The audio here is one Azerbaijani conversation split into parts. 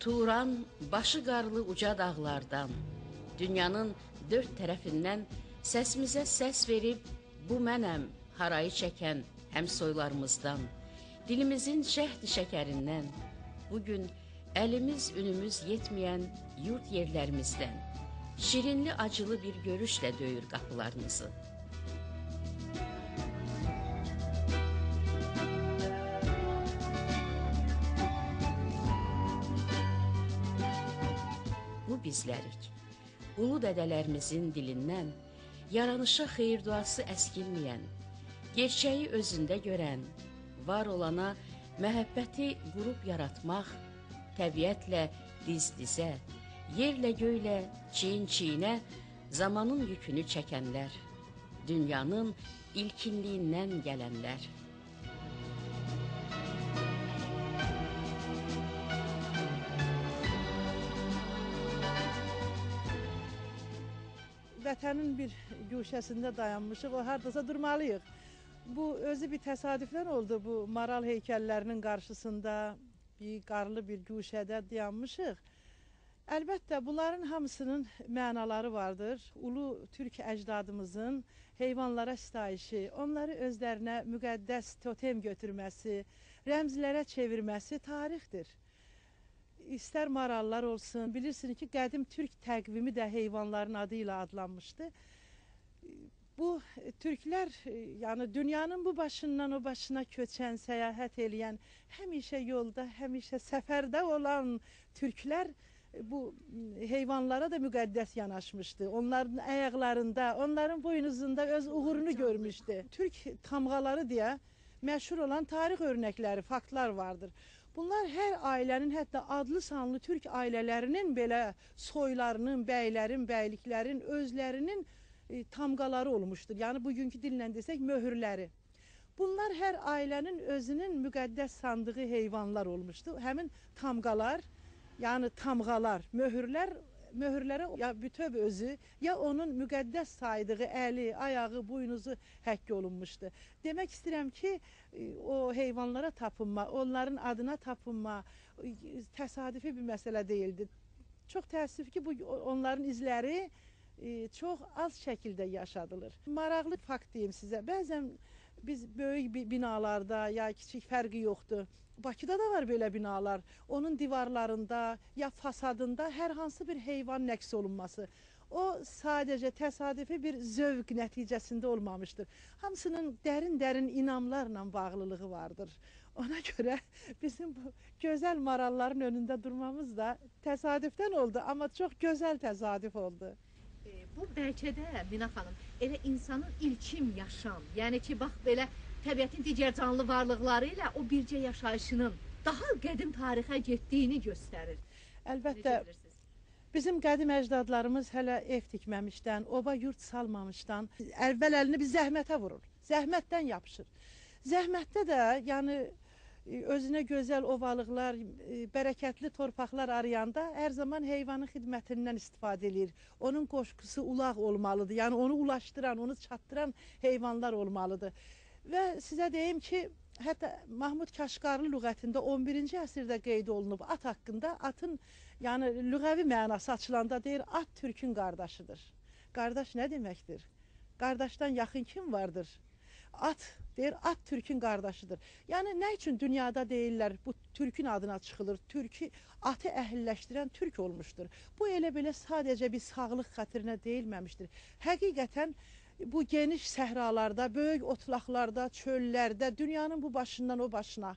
Turan başı qarlı uca dağlardan, dünyanın dörd tərəfindən səsimizə səs verib bu mənəm harayı çəkən həmsoylarımızdan, dilimizin şəhdi şəkərindən, bu gün əlimiz ünümüz yetməyən yurt yerlərimizdən, şirinli acılı bir görüşlə döyür qapılarınızı. Bizlərik. Ulu dədələrimizin dilindən yaranışa xeyir duası əskilməyən, gerçəyi özündə görən, var olana məhəbbəti qurub yaratmaq, təbiətlə diz-dizə, yerlə göylə çiyin-çiyinə zamanın yükünü çəkənlər, dünyanın ilkinliyindən gələnlər. Vətənin bir güşəsində dayanmışıq, o hardasa durmalıyıq. Bu özü bir təsadüfdən oldu. Bu maral heykəllərinin qarşısında bir qarlı bir güşədə dayanmışıq. Əlbəttə bunların hamısının mənaları vardır. Ulu türk əcdadımızın heyvanlara sitayişi, onları özlərinə müqəddəs totem götürməsi, rəmzlərə çevirməsi tarixdir istər marallar olsun. Bilirsiniz ki, qədim türk təqvimi də heyvanların adı ilə adlanmışdı. Bu türklər, e, yəni dünyanın bu başından o başına köçən, səyahət eləyən, həmişə yolda, həmişə səfərdə olan türklər e, bu heyvanlara da müqəddəs yanaşmışdı. Onların ayaqlarında, onların boynuzunda öz uğurunu görmüşdü. Türk tamğaları deyə məşhur olan tarix örnəkləri, faktlar vardır. Bunlar hər ailənin, hətta adlı sanlı türk ailələrinin belə soylarının, bəylərin, bəyliklərin özlərinin e, tamqaları olmuşdur. Yəni bugünkü dillə desək möhürləri. Bunlar hər ailənin özünün müqəddəs sandığı heyvanlar olmuşdu. Həmin tamqalar, yəni tamğalar, möhürlər möhürlərə ya bütöv özü, ya onun müqəddəs saydığı əli, ayağı, buynuzu həkk olunmuşdu. Demək istəyirəm ki, e, o heyvanlara tapınma, onların adına tapınma e, təsadüfi bir məsələ deyildi. Çox təəssüf ki, bu onların izləri e, çox az şəkildə yaşadılır. Maraqlı fakt deyim sizə. Bəzən biz böyük binalarda ya kiçik fərqi yoxdur. Bakıda da var belə binalar. Onun divarlarında ya fasadında hər hansı bir heyvan nəqs olunması. O sadəcə təsadüfi bir zövq nəticəsində olmamışdır. Hamısının dərin-dərin inamlarla bağlılığı vardır. Ona görə bizim bu gözəl maralların önündə durmamız da təsadüfdən oldu, amma çox gözəl təsadüf oldu. E, bu bəlkə də Mina xanım elə insanın ilkim yaşam, yəni ki, bax belə təbiətin digər canlı varlıqları ilə o bircə yaşayışının daha qədim tarixə getdiyini göstərir. Əlbəttə Bizim qədim əcdadlarımız hələ ev tikməmişdən, ova yurt salmamışdan əvvəl əlini bir zəhmətə vurur. Zəhmətdən yapışır. Zəhmətdə də, yəni özünə gözəl ovalıqlar, e, bərəkətli torpaqlar arayanda hər zaman heyvanın xidmətindən istifadə edir. Onun qoşqusu ulaq olmalıdır. Yəni onu ulaşdıran, onu çatdıran heyvanlar olmalıdır. Və sizə deyim ki, hətta Mahmud Kaşqarlı lüğətində 11-ci əsrdə qeyd olunub at haqqında atın, yəni lüğəvi mənası açılanda deyir, at türkün qardaşıdır. Qardaş nə deməkdir? Qardaşdan yaxın kim vardır? At deyir, at türkün qardaşıdır. Yəni nə üçün dünyada deyirlər bu türkün adına çıxılır? Türkü atı əhilləşdirən türk olmuşdur. Bu elə belə sadəcə bir sağlıq xatirinə deyilməmişdir. Həqiqətən bu geniş səhralarda, böyük otlaqlarda, çöllərdə, dünyanın bu başından o başına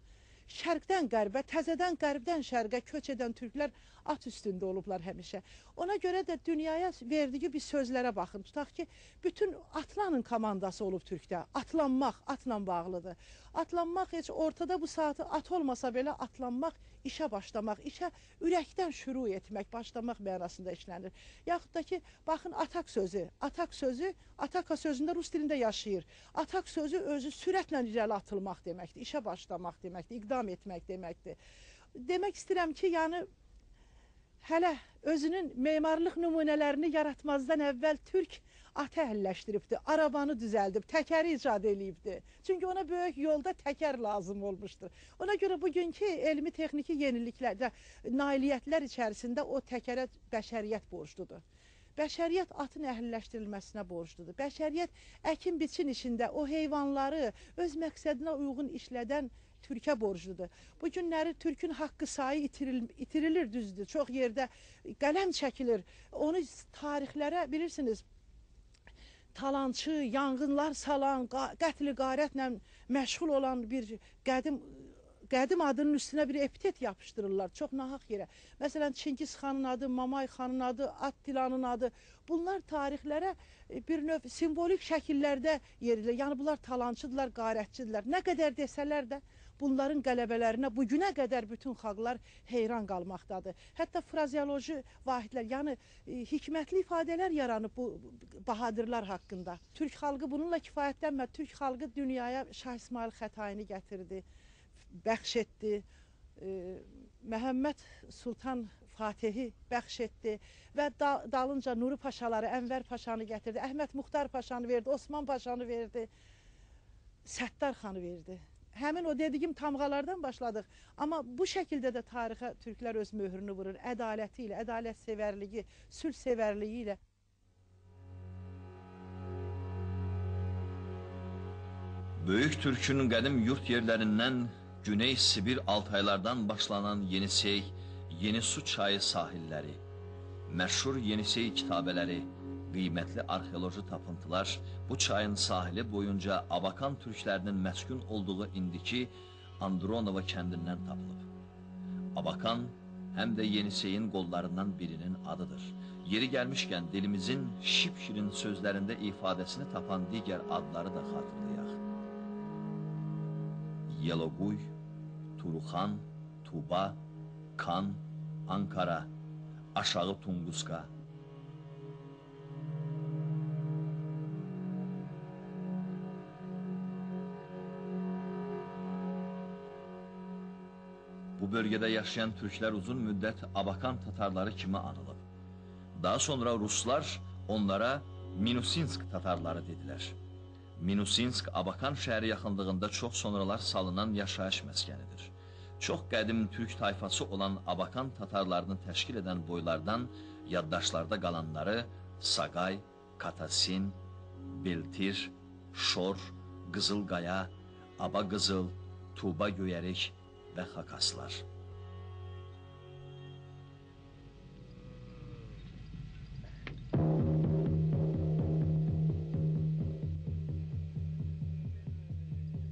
şərqdən qərbə, təzədən qərbdən şərqə köç edən türklər at üstündə olublar həmişə. Ona görə də dünyaya verdiyi bir sözlərə baxın. Tutaq ki, bütün atlanın komandası olub türkdə. Atlanmaq atla bağlıdır. Atlanmaq heç ortada bu saatı at olmasa belə atlanmaq işə başlamaq, işə ürəkdən şüru etmək, başlamaq mənasında işlənir. Yaxud da ki, baxın atak sözü. Atak sözü ataka sözündə rus dilində yaşayır. Atak sözü özü sürətlə irəli atılmaq deməkdir, işə başlamaq deməkdir, iqdam etmək deməkdir. Demək istəyirəm ki, yəni hələ özünün memarlıq nümunələrini yaratmazdan əvvəl türk atı əhəlləşdiribdi, arabanı düzəldib, təkəri icad eləyibdi. Çünki ona böyük yolda təkər lazım olmuşdur. Ona görə bugünkü elmi texniki yeniliklərdə nailiyyətlər içərisində o təkərə bəşəriyyət borcludur. Bəşəriyyət atın əhəlləşdirilməsinə borcludur. Bəşəriyyət əkin biçin işində o heyvanları öz məqsədinə uyğun işlədən türkə borcludur. Bu günləri türkün haqqı sayı itiril, itirilir düzdür. Çox yerdə qələm çəkilir. Onu tarixlərə bilirsiniz talançı, yanğınlar salan, qa- qətl qarətlə məşğul olan bir qədim qədim adının üstünə bir epitet yapışdırırlar çox nahaq yerə. Məsələn Çingiz xanın adı, Mamay xanın adı, Attilanın adı bunlar tarixlərə e, bir növ simvolik şəkillərdə yerilir. Yəni bunlar talançıdılar, qarətçidirlər. Nə qədər desələr də bunların qələbələrinə bu günə qədər bütün xalqlar heyran qalmaqdadır. Hətta frazeoloji vahidlər, yəni e, hikmətli ifadələr yaranıb bu bahadırlar haqqında. Türk xalqı bununla kifayətlənmə. Türk xalqı dünyaya Şah İsmail Xətaini gətirdi, bəxş etdi. E, Məhəmməd Sultan Fatihi bəxş etdi və da, dalınca Nuri Paşaları, Ənvər Paşanı gətirdi, Əhməd Muxtar Paşanı verdi, Osman Paşanı verdi, Səttar xanı verdi. Həmin o dediyim tamğalardan başladıq. Amma bu şəkildə də tarixə türklər öz möhrünü vurur. Ədaləti ilə, ədalət sevərliyi, sülh sevərliyi ilə. Böyük Türkünün qədim yurt yerlərindən Güney Sibir Altaylardan başlanan Yenisey, Yenisu çayı sahilləri, məşhur Yenisey kitabələri, qiymətli arxeoloji tapıntılar bu çayın sahili boyunca Abakan türklərinin məskun olduğu indiki Andronova kəndindən tapılıb. Abakan həm də Yeniseyin qollarından birinin adıdır. Yeri gəlmişkən dilimizin şipşirin sözlərində ifadəsini tapan digər adları da xatırlayaq. Yeloquy, Turuxan, Tuba, Kan, Ankara, Aşağı Tunguska. Bu bölgədə yaşayan türklər uzun müddət Abakan tatarları kimi anılıb. Daha sonra Ruslar onlara Minusinsk tatarları dedilər. Minusinsk Abakan şəhəri yaxınlığında çox sonralar salınan yaşayış məskənidir. Çox qədim türk tayfası olan Abakan tatarlarını təşkil edən boylardan yaddaşlarda qalanları Saqay, Katasin, Beltir, Şor, Qızılqaya, Aba Qızıl, Tuba Göyərik və Xakaslar.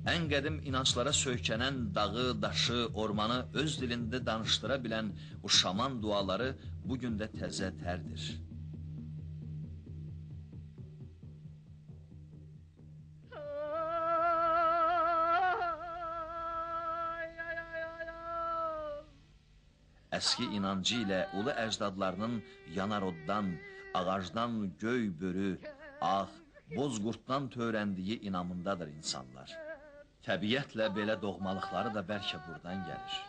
Ən qədim inanclara söykənən dağı, daşı, ormanı öz dilində danışdıra bilən bu şaman duaları bu gün də təzə tərdir. Əski inancı ilə ulu əcdadlarının yanaroddan, ağacdan göy börü, ağ, bozqurtdan törəndiyi inamındadır insanlar. Təbiətlə belə doğmalıqları da bəlkə buradan gəlir.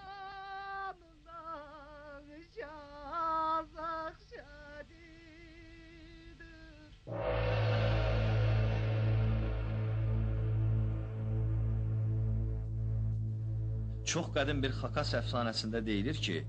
Çox qədim bir Xakas əfsanəsində deyilir ki,